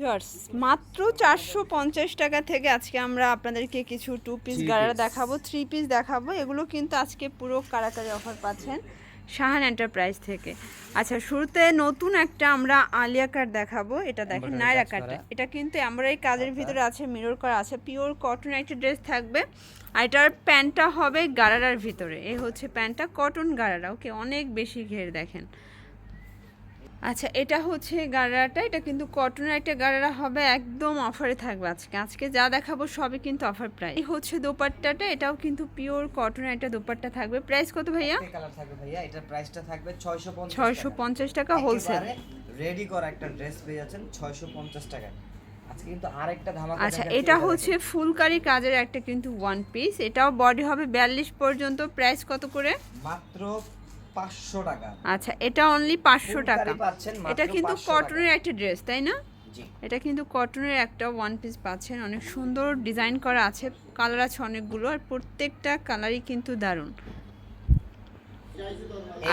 Viewers মাত্র চারশো পঞ্চাশ টাকা থেকে আজকে আমরা আপনাদেরকে কিছু টু পিস গাড়া দেখাবো থ্রি পিস দেখাবো। এগুলো কিন্তু আজকে পুরো কারাকারি অফার পাচ্ছেন শাহান এন্টারপ্রাইজ থেকে। আচ্ছা শুরুতে নতুন একটা আমরা আলিয়া কাট দেখাবো। এটা দেখেন Embroidery নায়রা কাজ কাট করা। এটা কিন্তু আমরা এই কাজের ভিতরে আছে মিরর করা আছে পিওর কটন একটা ড্রেস থাকবে। আর এটার প্যান্টটা হবে গারারার ভিতরে। এই হচ্ছে প্যান্টটা কটন গারারা ওকে অনেক বেশি ঘের দেখেন। আচ্ছা এটা হচ্ছে গাড়াটা এটা কিন্তু কটনের একটা গাড়ারা হবে একদম অফারে থাকবে আজকে। আজকে যা দেখাবো সবই কিন্তু অফার প্রাইস। এই হচ্ছে দোপাট্টাটা এটাও কিন্তু পিওর কটনের একটা দোপাট্টা থাকবে। প্রাইস কত ভাইয়া? কালার থাকবে ভাইয়া এটার প্রাইসটা থাকবে 650 ছয়শো পঞ্চাশ টাকা হোলসেল রেডি করা একটা ড্রেস পেয়ে যাচ্ছেন 650 টাকায় আজকে কিন্তু আরেকটা ধামাকা আচ্ছা এটা হচ্ছে ফুলকারি কাজের একটা কিন্তু ওয়ান পিস এটাও বডি হবে বিয়াল্লিশ পর্যন্ত। প্রাইস কত করে? মাত্র 500 টাকা। আচ্ছা এটা অনলি পাঁচশো টাকা। এটা কিন্তু কটনের একটা ড্রেস তাই না? এটা কিন্তু কটনের একটা ওয়ান পিস পাচ্ছেন। অনেক সুন্দর ডিজাইন করা আছে। কালার আছে অনেকগুলো আর প্রত্যেকটা কালারই কিন্তু দারুণ।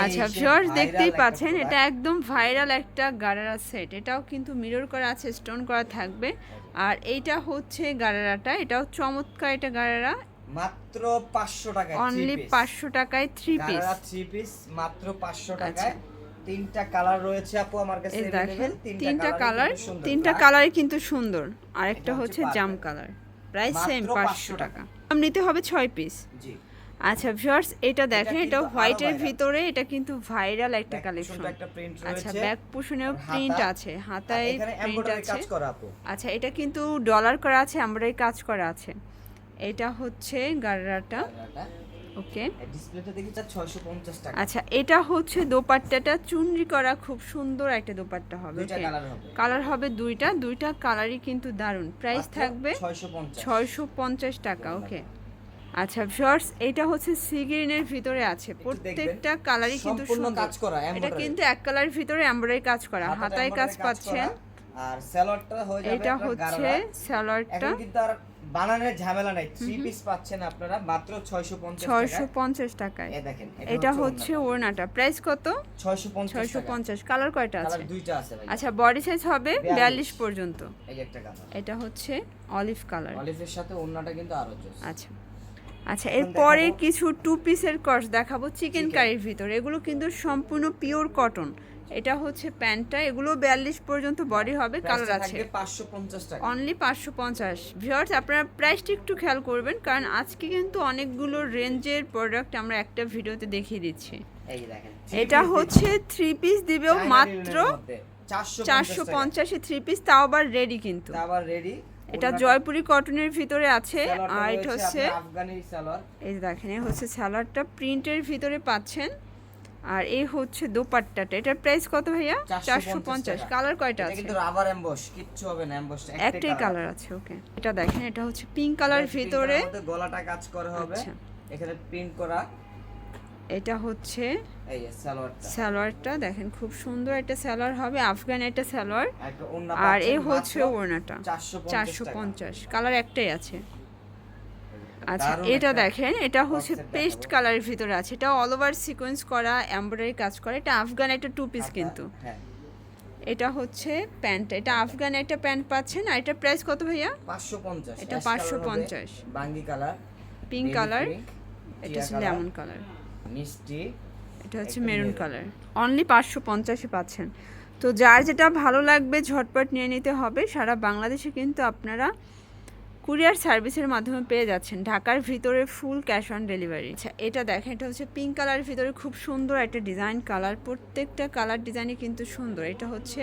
আচ্ছা ভিউয়ার্স দেখতেই পাচ্ছেন এটা একদম ভাইরাল একটা গারারা সেট এটাও কিন্তু মিরর করা আছে স্টোন করা থাকবে। আর এইটা হচ্ছে গারারাটা। এটাও চমৎকার এটা গারারা। মাত্র 500 টাকায় অনলি পাঁচশো টাকায় থ্রি পিস গারারা 3 পিস মাত্র 500 আচ্ছা। টাকায়। তিনটা কালার রয়েছে আপু আমার কাছে দেখেন তিনটা কালার তিনটা কালারই কিন্তু সুন্দর। আরেকটা হচ্ছে জাম কালার। প্রাইস সেম 500 পাঁচশো টাকা। দাম নিতে হবে ছয় পিস জি। আচ্ছা ভিউয়ার্স এটা দেখেন এটা হোয়াইটের ভিতরে এটা কিন্তু ভাইরাল একটা কালেকশন আচ্ছা ব্যাক পোষণেও প্রিন্ট আছে। হাতায় এখানে প্রিন্ট আছে। আচ্ছা এটা কিন্তু ডলার করা আছে এমব্রয়ডারি কাজ করা আছে। এটা হচ্ছে গাররাটা। ওকে। ডিসপ্লেটা দেখি স্যার 650 টাকা। আচ্ছা এটা হচ্ছে দোপাট্টাটা। চুনরি করা খুব সুন্দর একটা দোপাট্টা হবে কালার হবে। কালার হবে দুইটা। দুইটা কালারই কিন্তু দারুণ। প্রাইস থাকবে 650 ছয়শো পঞ্চাশ টাকা ওকে? আচ্ছা ভিউয়ার্স এটা হচ্ছে সি গ্রিনের ভিতরে আছে। প্রত্যেকটা কালারই কিন্তু সুন্দর। কাজ করা এটা কিন্তু এক কালারের ভিতরে এমব্রয়ডারি কাজ করা। হাতায় কাজ পাচ্ছেন। আর সালোয়ারটা হয়ে যাবে এটা হচ্ছে এখন কিন্তু আর বানানোর ঝামেলা নাই থ্রি পিস পাচ্ছেন আপনারা মাত্র 650 ছয়শো টাকা পঞ্চাশ টাকায়। এই দেখেন এটা হচ্ছে ওড়নাটা। প্রাইস কত? 650 ছয়শো টাকা। পঞ্চাশ। কালার কয়টা আছে? কালার দুইটা আছে ভাই আচ্ছা বডি সাইজ হবে 42 বিয়াল্লিশ পর্যন্ত। এই একটা কালার এটা হচ্ছে অলিভ কালার অলিভের সাথে ওড়নাটা কিন্তু আরও জোস। আচ্ছা। আচ্ছা এরপরে কিছু টু পিসের কর্স দেখাবো চিকেন কারির ভিতর। এগুলো কিন্তু সম্পূর্ণ পিওর কটন এটা হচ্ছে প্যান্টটা এগুলো বিয়াল্লিশ পর্যন্ত বডি হবে কালার আছে। থাকবে 550 টাকা। অনলি পাঁচশো পঞ্চাশ। ভিওয়ার্স আপনারা প্রাইসটা একটু খেয়াল করবেন কারণ আজকে কিন্তু অনেকগুলো রেঞ্জের প্রোডাক্ট আমরা একটা ভিডিওতে দেখিয়ে দিচ্ছি। এই দেখেন এটা হচ্ছে থ্রি পিস দিবেও মাত্র চারশো 450 পঞ্চাশে থ্রি পিস তাও আবার রেডি কিন্তু। আবার রেডি এটা জয়পুরি কটনের ভিতরে আছে আর এটা হচ্ছে আফগানি সালোয়ার এই যে দেখেন এই হচ্ছে স্যালাডটা প্রিন্টের ভিতরে পাচ্ছেন আর এই হচ্ছে দোপাট্টাটা। এটার প্রাইস কত ভাইয়া? চারশো পঞ্চাশ কালার কয়টা আছে? কিন্তু রাবার এমবস কিচ্ছু হবে না এমবসটা একটাই কালার আছে ওকে এটা দেখেন এটা হচ্ছে পিঙ্ক কালার ভিতরে। গলাটা কাজ করা হবে। আচ্ছা। এখানে প্রিন্ট করা। এটা হচ্ছে সালোয়ারটা। দেখেন খুব সুন্দর একটা সালোয়ার হবে আফগান একটা সালোয়ার। আর এই হচ্ছে ওড়নাটা চারশো পঞ্চাশ কালার একটাই আছে। আচ্ছা এটা দেখেন এটা হচ্ছে পেস্ট কালারের ভিতরে আছে এটা অল ওভার সিকোয়েন্স করা এমব্রয়ডারি কাজ করা এটা আফগান একটা টু পিস কিন্তু। হ্যাঁ। এটা হচ্ছে প্যান্ট এটা আফগান একটা প্যান্ট পাচ্ছেন আর এটা প্রাইস কত ভাইয়া? 550 এটা ash color 550 হবে, বাঙ্গি কালার পিঙ্ক কালার এটা হচ্ছে লেমন কালার। মিষ্টি এটা হচ্ছে মেরুন কালার। অনলি পাঁচশো পঞ্চাশে পাচ্ছেন। তো যার যেটা ভালো লাগবে ঝটপট নিয়ে নিতে হবে। সারা বাংলাদেশে কিন্তু আপনারা কুরিয়ার সার্ভিসের মাধ্যমে পেয়ে যাচ্ছেন। ঢাকার ভিতরে ফুল ক্যাশ অন ডেলিভারি। আচ্ছা এটা দেখেন এটা হচ্ছে পিঙ্ক কালারের ভিতরে খুব সুন্দর একটা ডিজাইন কালার। প্রত্যেকটা কালার ডিজাইনই কিন্তু সুন্দর। এটা হচ্ছে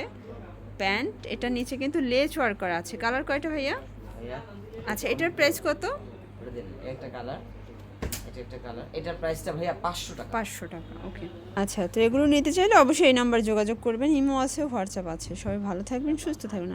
প্যান্ট। এটা নিচে কিন্তু লেজ ওয়ার্ক করা আছে। কালার কয়টা ভাইয়া? আচ্ছা এটার প্রাইস কত? একটা কালার। একটা কালার এটার প্রাইসটা ভাইয়া 500 টাকা। পাঁচশো টাকা ওকে আচ্ছা তো এগুলো নিতে চাইলে অবশ্যই এই নাম্বার যোগাযোগ করবেন। ইমো আছে হোয়াটসঅ্যাপ আছে। সবাই ভালো থাকবেন, সুস্থ থাকবেন।